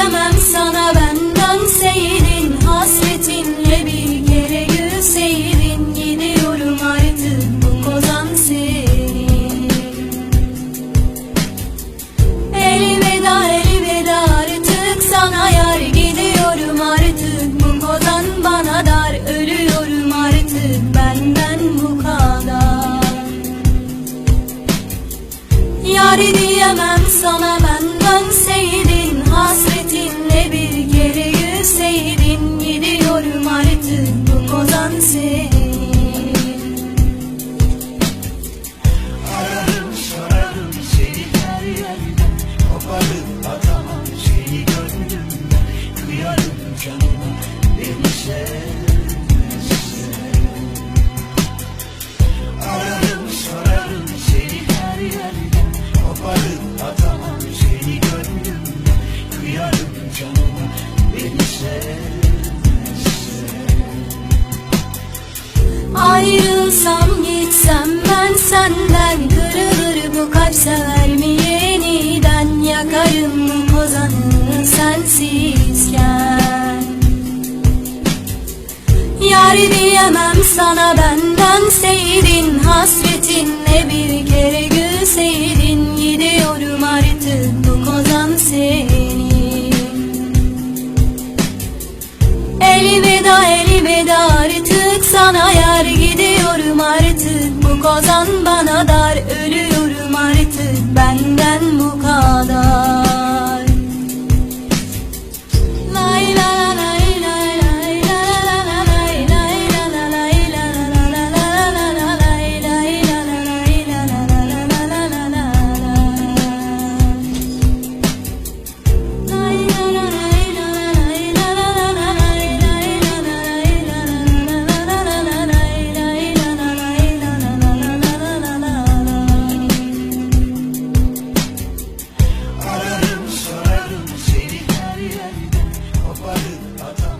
Yar diyemem sana benden seyirin Hasretinle bir kere gülseydin Gidiyorum artık bu kozan senin. Elveda elveda artık sana yar Gidiyorum. Artık bu kozan bana dar Ölüyorum artık benden bu kadar. Yar diyemem sana benden seydin Hasretinle bir kere yüzseydin Gidiyorum artık bu kozan senin Yar diyemem sana benden seydin Hasretinle bir kere gülseydin. Gidiyorum artık bu kozan senin. Elveda elveda artık sana yar. Gidiyorum artık bu kozan bana dar nobody.